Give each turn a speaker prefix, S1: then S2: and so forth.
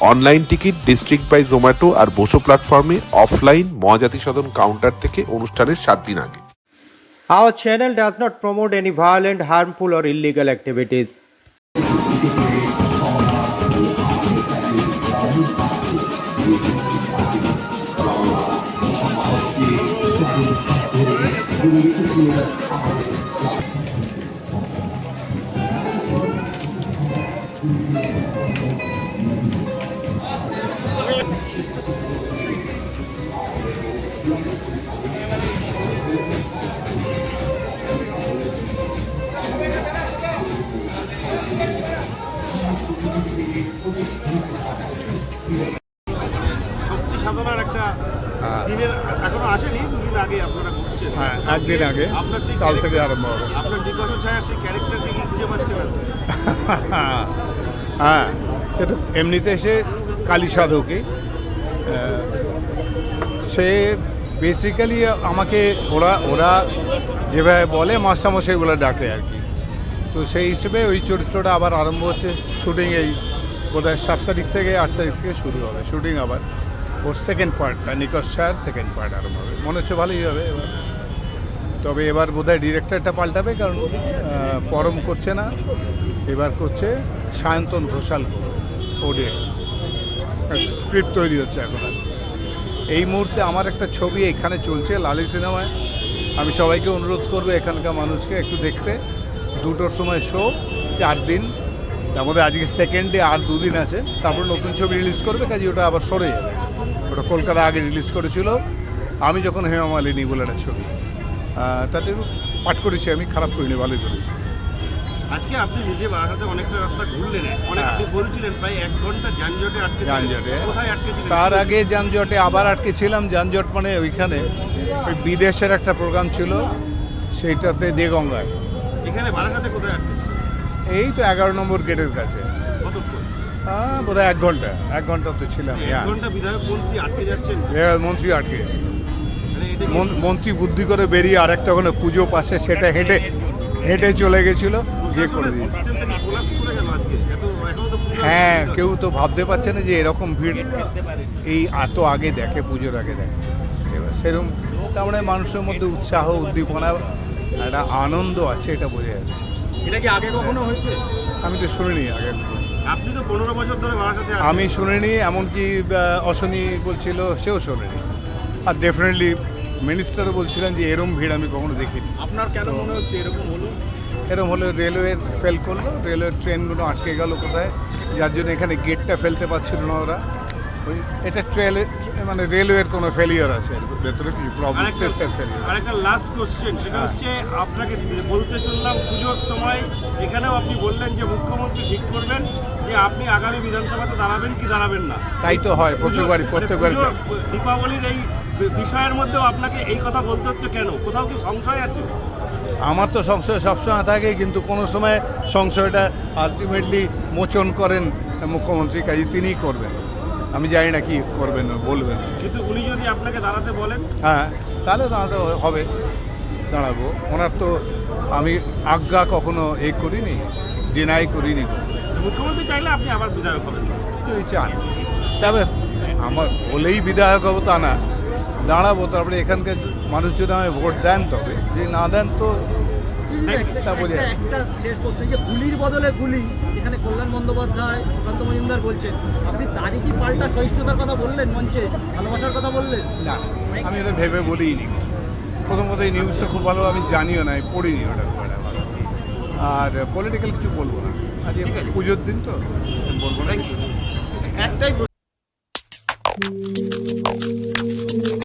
S1: Online ticket district by Zomato আর বসো প্ল্যাটফর্মে offline Mahajati সদন counter থেকে অনুষ্ঠানের সাত দিন আগে
S2: Our channel does not promote any violent, harmful, or illegal activities.
S3: শক্তি সাধনার একটা দিনের এখনও আসেনি দুদিন আগে আপনারা ঘুরছেন।
S4: হ্যাঁ একদিন আগে।
S3: আপনার সেই
S4: কাল থেকে আরম্ভ হবে।
S3: আপনার বিকশ ছায়া সেই ক্যারেক্টারকে কি খুঁজে পাচ্ছেন
S4: হ্যাঁ সে তো এমনিতে সে কালী সাধকই আহ, সে বেসিক্যালি আমাকে ওরা ওরা যেভাবে বলে মাস্টারমশাইগুলো ডাকে আর কি। তো সেই হিসেবে ওই চরিত্রটা আবার আরম্ভ হচ্ছে শুটিং এই বোধহয় সাত তারিখ থেকে আট তারিখ থেকে শুরু হবে শুটিং আবার। ওর সেকেন্ড পার্টটা নিকশ শাহর সেকেন্ড পার্ট আরম্ভ হবে। মনে হচ্ছে ভালোই হবে এবার। তবে এবার বোধহয় ডিরেক্টরটা পাল্টাবে কারণ পরম করছে না। এবার করছে সায়ন্তন ঘোষাল ওডে স্ক্রিপ্ট তৈরি হচ্ছে এখন। এই মুহূর্তে আমার একটা ছবি এখানে চলছে লালি সিনেমায়। আমি সবাইকে অনুরোধ করব এখানকার মানুষকে একটু দেখতে। দুটোর সময় শো চার দিন। তার মধ্যে আজকে সেকেন্ড ডে আর দুদিন আছে। তারপর নতুন ছবি রিলিজ করবে, কাজে ওটা আবার সরে যাবে। ওটা কলকাতা আগে রিলিজ করেছিল। আমি যখন হেমা মালিনী বলে একটা ছবি তাতে পাঠ করেছি, আমি খারাপ করিনি, ভালোই করেছি।
S3: আজকে আপনি নিজে বারাসাতে অনেকটা রাস্তা ঘুরলেন। অনেক
S4: হ্যাঁ।
S3: বলছিলেন প্রায় এক ঘণ্টা যানজটে আটকে
S4: যানজটে।
S3: কোথায় আটকে
S4: তার আগে যানজটে আবার আটকে ছিলাম যানজট মানে ওইখানে ওই বিদেশের একটা প্রোগ্রাম ছিল সেইটাতে দেগঙ্গায়।
S3: এখানে বারাসাতে কোথায় আটকে
S4: এই তো এগারো নম্বর গেটের কাছে। হ্যাঁ বোধ এক ঘণ্টা এক ঘণ্টা তো ছিলাম হ্যাঁ।
S3: মন্ত্রী আটকে যাচ্ছেন?
S4: মন্ত্রী
S3: মানে
S4: মন- বুদ্ধি করে বেরিয়ে আরেকটা ওখানে পুজো পাশে সেটা হেঁটে হেঁটে চলে গেছিল। গিয়ে করে দিয়েছে।
S3: সিস্টেমটা কি collapse করে গেল আজকে। এত এখনও তো পুজোর
S4: হ্যাঁ কেউ তো ভাবতে পারছে না যে এরকম ভিড় এই এত আগে দেখে পুজোর আগে দেখে। এবার সেরকম তার মানে মানুষের মধ্যে উৎসাহ উদ্দীপনা একটা আনন্দ আছে এটা বোঝা যাচ্ছে।
S5: এটা কি আগে কখনো হয়েছে?
S4: আমি তো শুনিনি আগে।
S3: আপনি তো পনেরো বছর ধরে বারাসাতে
S4: আমি শুনিনি এমনকি অশনি বলছিল সেও শোনেনি। আর ডেফিনেটলি মিনিস্টারও বলছিলেন যে এরম ভিড় আমি কখনো দেখিনি।
S5: আপনার কেন মনে হচ্ছে এরকম হলো?
S4: এরম হলে রেলওয়ের ফেল করল রেলওয়ের ট্রেনগুলো আটকে গেল কোথায়? যার জন্য এখানে গেটটা ফেলতে পারছিল না ওরা। ওই এটা ট্রেলে মানে রেলওয়ের কোনো ফেলিয়ার আছে ভেতরে কিছু প্রবলেম সিস্টেম ফেলিয়ার
S3: আরেকটা লাস্ট কোশ্চেন সেটা
S4: হ্যাঁ।
S3: হচ্ছে আপনাকে বলতে শুনলাম পুজোর সময় এখানেও আপনি বললেন যে মুখ্যমন্ত্রী ঠিক করবেন যে আপনি আগামী বিধানসভাতে দাঁড়াবেন কি দাঁড়াবেন না।
S4: তাই তো হয় প্রত্যেকবারই
S3: পুজো-
S4: প্রত্যেকবারই
S3: দীপাবলির এই বিষয়ের মধ্যেও আপনাকে এই কথা বলতে হচ্ছে কেন? কোথাও কি সংশয় আছে?
S4: আমার তো সংশয় সবসময় থাকে কিন্তু কোনো সময় সংশয়টা আলটিমেটলি মোচন করেন মুখ্যমন্ত্রী কাজে তিনিই করবেন। আমি জানি না কি করবেন বলবেন।
S3: কিন্তু উনি যদি আপনাকে দাঁড়াতে বলেন?
S4: হ্যাঁ তাহলে দাঁড়াতে হবে দাঁড়াবো। ওনার তো আমি আজ্ঞা কখনো এ করিনি ডিনাই করিনি।
S3: মুখ্যমন্ত্রী চাইলে আপনি আবার বিধায়ক হবেন।
S4: যদি চান। তবে আমার বলেই বিধায়ক হব তা না দাঁড়াবো তারপরে এখানকার মানুষ যদি আমায় ভোট দেন তবে যদি না দেন তো তা বোঝা
S5: একটা- একটা শেষ প্রশ্ন যে গুলির বদলে গুলি এখানে কল্যাণ বন্দ্যোপাধ্যায় সুকান্ত মজুমদার বলছেন। আপনি তারই কি পাল্টা সহিষ্ণুতার কথা বললেন মঞ্চে? ভালোবাসার কথা বললেন?
S4: না আমি এটা ভেবে বলিই নি কিছু। প্রথম কথা এই নিউজটা খুব ভালো আমি জানিও না পড়িনি ওটা খুব একটা ভালো। আর পলিটিক্যাল কিছু বলব না। আজ পুজোর দিন তো বলব না
S3: একটাই